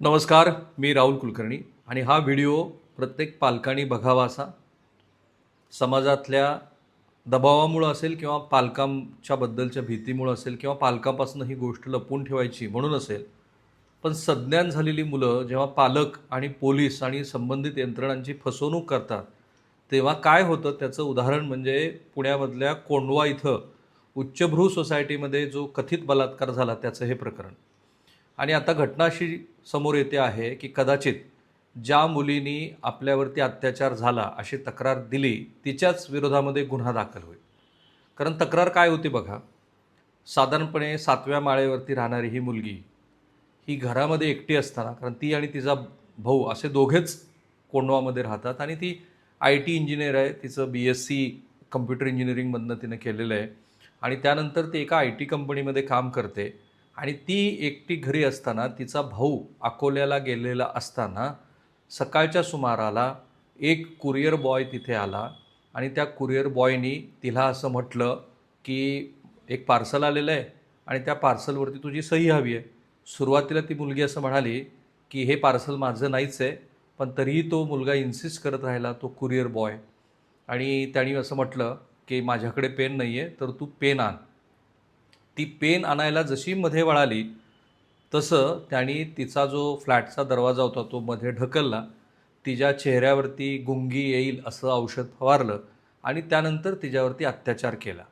नमस्कार मी राहुल कुलकर्णी आणि हा व्हिडिओ प्रत्येक पालकांनी बघावा असा. समाजातल्या दबावामुळं असेल किंवा पालकांच्या बद्दलच्या भीतीमुळं असेल किंवा पालकांपासून ही गोष्ट लपवून ठेवायची म्हणून असेल पण सज्ञान झालेली मुलं जेव्हा पालक आणि पोलीस आणि संबंधित यंत्रणांची फसवणूक करतात तेव्हा काय होतं? त्याचं उदाहरण म्हणजे पुण्यामधल्या कोंडवा इथं उच्चभ्रू सोसायटीमध्ये जो कथित बलात्कार झाला त्याचं हे प्रकरण. आणि आता घटना अशी समोर येते आहे की कदाचित ज्या मुलीनी आपल्यावरती अत्याचार झाला अशी तक्रार दिली तिच्याच विरोधामध्ये गुन्हा दाखल होईल. कारण तक्रार काय होती बघा साधारणपणे सातव्या माळेवरती राहणारी ही मुलगी ही घरामध्ये एकटी असताना कारण ती आणि तिचा भाऊ असे दोघेच कोंडवामध्ये राहतात आणि ती आय टी इंजिनियर आहे तिचं बी एस सी कम्प्युटर इंजिनिअरिंगमधनं तिनं केलेलं आहे. आणि त्यानंतर ती एका आय टी कंपनीमध्ये काम करते. आणि ती एकटी घरी असताना तिचा भाऊ अकोल्याला गेलेला असताना सकाळच्या सुमाराला एक कुरिअर बॉय तिथे आला आणि त्या कुरिअर बॉयनी तिला असं म्हटलं की एक पार्सल आलेलं आहे आणि त्या पार्सलवरती तुझी सही हवी आहे. सुरुवातीला ती मुलगी असं म्हणाली की हे पार्सल माझं नाहीच आहे पण तरीही तो मुलगा इन्सिस्ट करत राहिला तो कुरिअर बॉय आणि त्याने असं म्हटलं की माझ्याकडे पेन नाही आहे तर तू पेन आण. ती पेन आणायला जशी मध्ये वळाली तसं त्यांनी तिचा जो फ्लॅटचा दरवाजा होता तो मध्ये ढकलला. तिच्या चेहऱ्यावरती गुंगी येईल असं औषध फवारलं आणि त्यानंतर तिच्यावरती अत्याचार केला.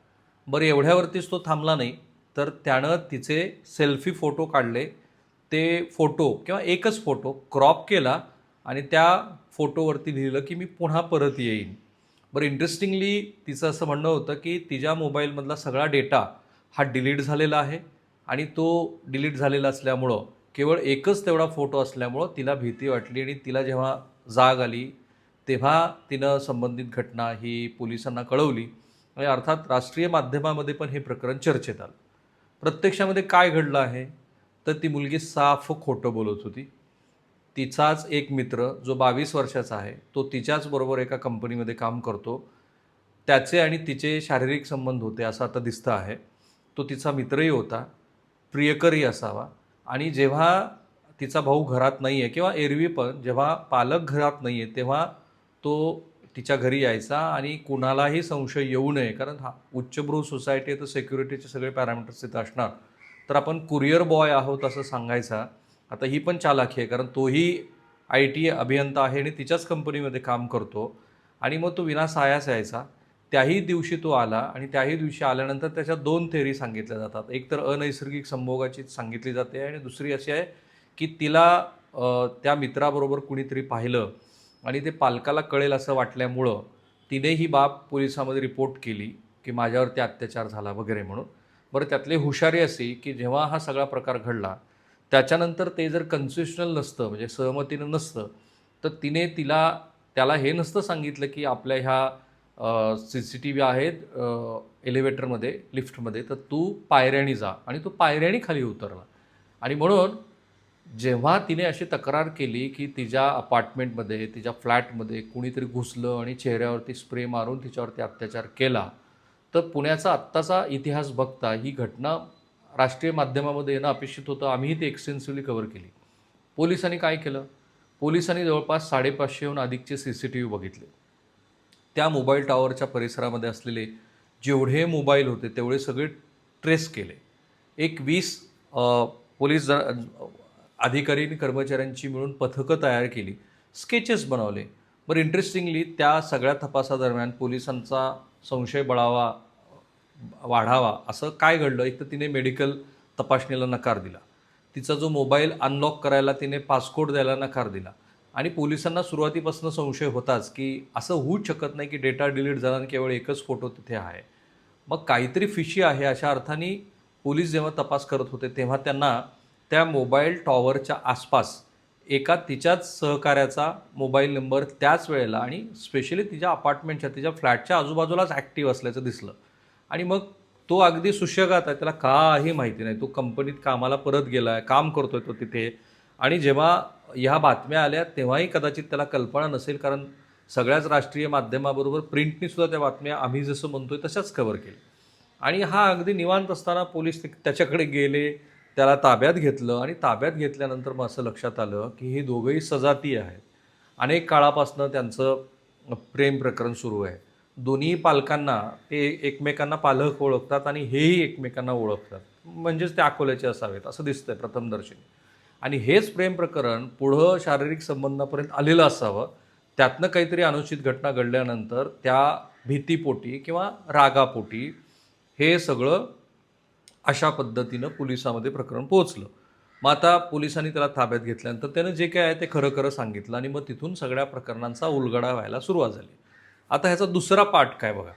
बरं एवढ्यावरतीच तो थांबला नाही तर त्यानं तिचे सेल्फी फोटो काढले. ते फोटो किंवा एकच फोटो क्रॉप केला आणि त्या फोटोवरती लिहिलं की मी पुन्हा परत येईन. बरं इंटरेस्टिंगली तिचं असं म्हणणं होतं की तिच्या मोबाईलमधला सगळा डेटा हा डिलीट झालेला आहे आणि तो डिलीट झालेला असल्यामुळं केवळ एकच तेवढा फोटो असल्यामुळं तिला भीती वाटली आणि तिला जेव्हा जाग आली तेव्हा तिनं संबंधित घटना ही पोलिसांना कळवली. आणि अर्थात राष्ट्रीय माध्यमामध्ये पण हे प्रकरण चर्चेत आलं. प्रत्यक्षामध्ये काय घडलं आहे? तर ती मुलगी साफ खोटं बोलत होती. तिचाच एक मित्र जो बावीस वर्षाचा आहे तो तिच्याच बरोबर एका कंपनीमध्ये काम करतो. त्याचे आणि तिचे शारीरिक संबंध होते असं आता दिसतं आहे. तो तिचा मित्रही होता प्रियकरही असावा. आणि जेव्हा तिचा भाऊ घरात नाही आहे किंवा एरवी पण जेव्हा पालक घरात नाही आहे तेव्हा तो तिच्या घरी यायचा आणि कुणालाही संशय येऊ नये कारण हा उच्चभ्रू सोसायटी आहे तर सिक्युरिटीचे सगळे पॅरामीटर्स तिथं असणार. तर आपण कुरिअर बॉय आहोत असं सांगायचा. आता ही पण चालाखी आहे कारण तोही आय टी अभियंता आहे आणि तिच्याच कंपनीमध्ये काम करतो. आणि मग तो विना सायास यायचा. त्याही दिवशी तो आला आणि त्याही दिवशी आल्यानंतर त्याच्या दोन थेअरी सांगितल्या जातात. एक तर अनैसर्गिक संभोगाची सांगितली जाते आणि दुसरी अशी आहे की तिला त्या मित्राबरोबर कुणीतरी पाहिलं आणि ते पालकाला कळेल असं वाटल्यामुळं तिने ही बाब पोलिसामध्ये रिपोर्ट केली की माझ्यावरती अत्याचार झाला वगैरे म्हणून. बरं त्यातली हुशारी अशी की जेव्हा हा सगळा प्रकार घडला त्याच्यानंतर ते जर कन्सेशनल नसतं म्हणजे सहमतीनं नसतं तर तिने तिला त्याला हे नसतं सांगितलं की आपल्या ह्या सी सी टी व्ही आहेत एलिव्हेटरमध्ये लिफ्टमध्ये तर तू पायऱ्यानी जा आणि तो पायऱ्यानी खाली उतरला. आणि म्हणून जेव्हा तिने अशी तक्रार केली की तिच्या अपार्टमेंटमध्ये तिच्या फ्लॅटमध्ये कुणीतरी घुसलं आणि चेहऱ्यावरती स्प्रे मारून तिच्यावरती अत्याचार केला तर पुण्याचा आत्ताचा इतिहास बघता ही घटना राष्ट्रीय माध्यमामध्ये येणं अपेक्षित होतं. आम्हीही ते एक्सटेन्सिव्हली कव्हर केली. पोलिसांनी काय केलं? पोलिसांनी जवळपास साडेपाचशेहून अधिकचे सी सी टी व्ही बघितले. त्या मोबाईल टॉवरच्या परिसरामध्ये असलेले जेवढे मोबाईल होते तेवढे सगळे ट्रेस केले. एक वीस पोलीस ज- अधिकारी आणि कर्मचाऱ्यांची मिळून पथकं तयार केली स्केचेस बनवले. बरं इंटरेस्टिंगली त्या सगळ्या तपासादरम्यान पोलिसांचा संशय बळावा वाढावा असं काय घडलं? एक तर तिने मेडिकल तपासणीला नकार दिला. तिचा जो मोबाईल अनलॉक करायला तिने पासकोड द्यायला नकार दिला. आणि पोलिसांना सुरुवातीपासून संशय होताच की असं होऊच शकत नाही की डेटा डिलीट झाला आणि केवळ एकच फोटो तिथे आहे. मग काहीतरी फिशी आहे अशा अर्थाने पोलीस जेव्हा तपास करत होते तेव्हा त्यांना त्या मोबाईल टॉवरच्या आसपास एका तिच्याच सहकार्याचा मोबाईल नंबर त्याच वेळेला आणि स्पेशली तिच्या अपार्टमेंटच्या तिच्या फ्लॅटच्या आजूबाजूलाच ॲक्टिव्ह असल्याचं दिसलं. आणि मग तो अगदी सुशगात आहे त्याला काही माहिती नाही. तो कंपनीत कामाला परत गेला आहे काम करतोय तो तिथे. आणि जेव्हा ह्या बातम्या आल्या तेव्हाही कदाचित त्याला कल्पना नसेल कारण सगळ्याच राष्ट्रीय माध्यमाबरोबर प्रिंटनी सुद्धा त्या बातम्या आम्ही जसं म्हणतोय तशाच कव्हर केल्या. आणि हा अगदी निवांत असताना पोलीस ते- त्याच्याकडे गेले त्याला ताब्यात घेतलं आणि ताब्यात घेतल्यानंतर मग असं लक्षात आलं की हे दोघंही सजाती आहेत. अनेक काळापासनं त्यांचं प्रेम प्रकरण सुरू आहे. दोन्ही पालकांना ते एकमेकांना पालक ओळखतात आणि हेही एकमेकांना ओळखतात. म्हणजेच ते अकोल्याचे असावेत असं दिसतंय प्रथमदर्शनी आणि हेच प्रेम प्रकरण पुढं शारीरिक संबंधापर्यंत आलेलं असावं. त्यातनं काहीतरी अनुचित घटना घडल्यानंतर त्या भीतीपोटी किंवा रागापोटी हे सगळं अशा पद्धतीनं पोलिसामध्ये प्रकरण पोहोचलं. मग आता पोलिसांनी त्याला ताब्यात घेतल्यानंतर त्यानं जे काय आहे ते खरं खरं सांगितलं आणि मग तिथून सगळ्या प्रकरणांचा उलगडा व्हायला सुरुवात झाली. आता ह्याचा दुसरा पाठ काय बघा.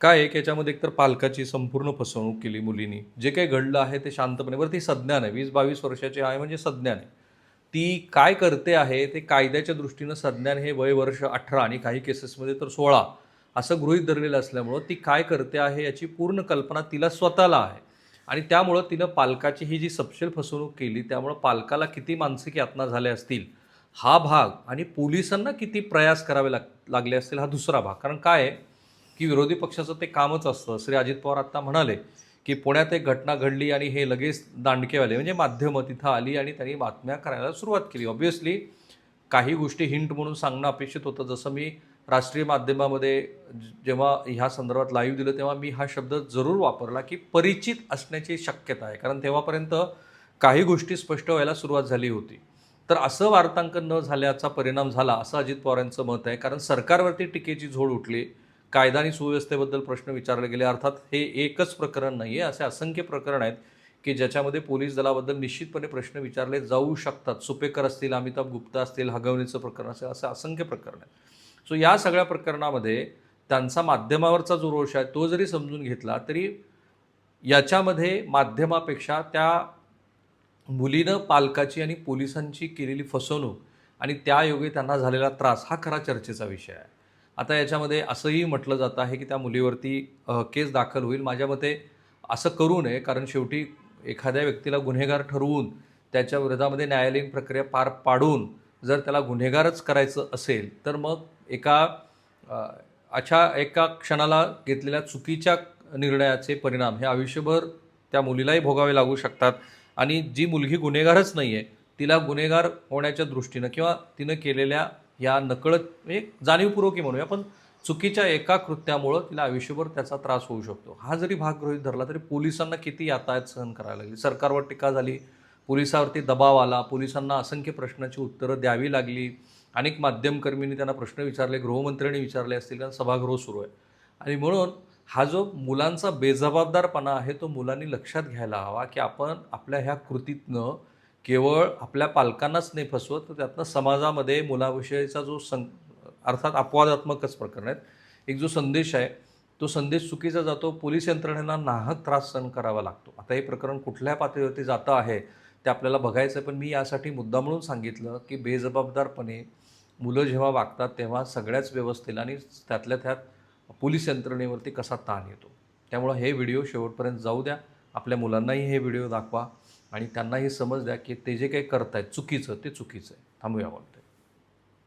काय आहे की याच्यामध्ये एकतर पालकाची संपूर्ण फसवणूक केली मुलीनी. जे काही घडलं आहे ते शांतपणे. बरं ती संज्ञान आहे. वीस बावीस वर्षाची आहे म्हणजे संज्ञान आहे. ती काय करते आहे ते कायद्याच्या दृष्टीनं संज्ञान हे वय वर्ष अठरा आणि काही केसेसमध्ये तर सोळा असं गृहीत धरलेलं असल्यामुळं ती काय करते आहे याची पूर्ण कल्पना तिला स्वतःला आहे. आणि त्यामुळं तिनं पालकाची ही जी सपशेल फसवणूक केली त्यामुळं पालकाला किती मानसिक यातना झाल्या असतील हा भाग आणि पोलिसांना किती प्रयास करावे लाग लागले असतील हा दुसरा भाग. कारण काय आहे? की विरोधी पक्षाचं ते कामच असतं. श्री अजित पवार आत्ता म्हणाले की पुण्यात एक घटना घडली आणि हे लगेच दांडकेवाले म्हणजे माध्यमं तिथं आली आणि त्यांनी बातम्या करायला सुरुवात केली. ऑब्व्हियसली काही गोष्टी हिंट म्हणून सांगणं अपेक्षित होतं. जसं मी राष्ट्रीय माध्यमामध्ये जेव्हा ह्या संदर्भात लाईव्ह दिलं तेव्हा मी हा शब्द जरूर वापरला की परिचित असण्याची शक्यता आहे. कारण तेव्हापर्यंत काही गोष्टी स्पष्ट व्हायला सुरुवात झाली होती. तर असं वार्तांकन न झाल्याचा परिणाम झाला असं अजित पवारांचं मत आहे. कारण सरकारवरती टीकेची झोड उठली. कायदा आणि सुव्यवस्थेबद्दल प्रश्न विचारले गेले. अर्थात हे एकच प्रकरण नाही आहे असे असंख्य प्रकरण आहेत की ज्याच्यामध्ये पोलीस दलाबद्दल निश्चितपणे प्रश्न विचारले जाऊ शकतात. सुपेकर असतील अमिताभ गुप्ता असतील हगवणीचं प्रकरण असेल असं असंख्य प्रकरण आहेत. सो या सगळ्या प्रकरणामध्ये त्यांचा माध्यमावरचा जो रोष आहे तो जरी समजून घेतला तरी याच्यामध्ये माध्यमापेक्षा त्या मुलीनं पालकाची आणि पोलिसांची केलेली फसवणूक आणि त्यायोगे त्यांना झालेला त्रास हा खरा चर्चेचा विषय आहे. आता याच्यामध्ये असंही म्हटलं जातं आहे की त्या मुलीवरती केस दाखल होईल. माझ्या मते असं करू नये कारण शेवटी एखाद्या व्यक्तीला गुन्हेगार ठरवून त्याच्या विरोधामध्ये न्यायालयीन प्रक्रिया पार पाडून जर त्याला गुन्हेगारच करायचं असेल तर मग एका अशा एका क्षणाला घेतलेल्या चुकीच्या निर्णयाचे परिणाम हे आयुष्यभर त्या मुलीलाही भोगावे लागू शकतात. आणि जी मुलगी गुन्हेगारच नाही आहे तिला गुन्हेगार होण्याच्या दृष्टीनं किंवा तिनं केलेल्या या नकळत म्हणजे जाणीवपूर्वक म्हणूया पण चुकीच्या एका कृत्यामुळं तिला आयुष्यभर त्याचा त्रास होऊ शकतो. हा जरी भाग गृहित धरला तरी पोलिसांना किती यातायात सहन करायला लागली? सरकारवर टीका झाली पोलिसावरती दबाव आला पोलिसांना असंख्य प्रश्नाची उत्तरं द्यावी लागली अनेक माध्यमकर्मींनी त्यांना प्रश्न विचारले गृहमंत्र्यांनी विचारले असतील कारण सभागृह सुरू आहे. आणि म्हणून हा जो मुलांचा बेजबाबदारपणा आहे तो मुलांनी लक्षात घ्यायला हवा की आपण आपल्या ह्या कृतीतनं केवळ आपल्या पालकांनाच नाही फसवत तर त्यातनं समाजामध्ये मुलाविषयीचा जो सं अर्थात अपवादात्मकच प्रकरण आहेत. एक जो संदेश आहे तो संदेश चुकीचा जातो पोलीस यंत्रणेला नाहक त्रास सहन करावा लागतो. आता हे प्रकरण कुठल्या पातळीवरती जातं आहे ते आपल्याला बघायचं आहे पण मी यासाठी मुद्दा म्हणून सांगितलं की बेजबाबदारपणे मुलं जेव्हा वागतात तेव्हा सगळ्याच व्यवस्थेला आणि त्यातल्या त्यात पोलीस यंत्रणेवरती कसा ताण येतो. त्यामुळं हे व्हिडिओ शेवटपर्यंत जाऊ द्या. आपल्या मुलांनाही हे व्हिडिओ दाखवा. आणि त्यांनाही समज द्या की ते जे काही करतायत चुकीचं ते चुकीचं आहे. थांबूया वाटतं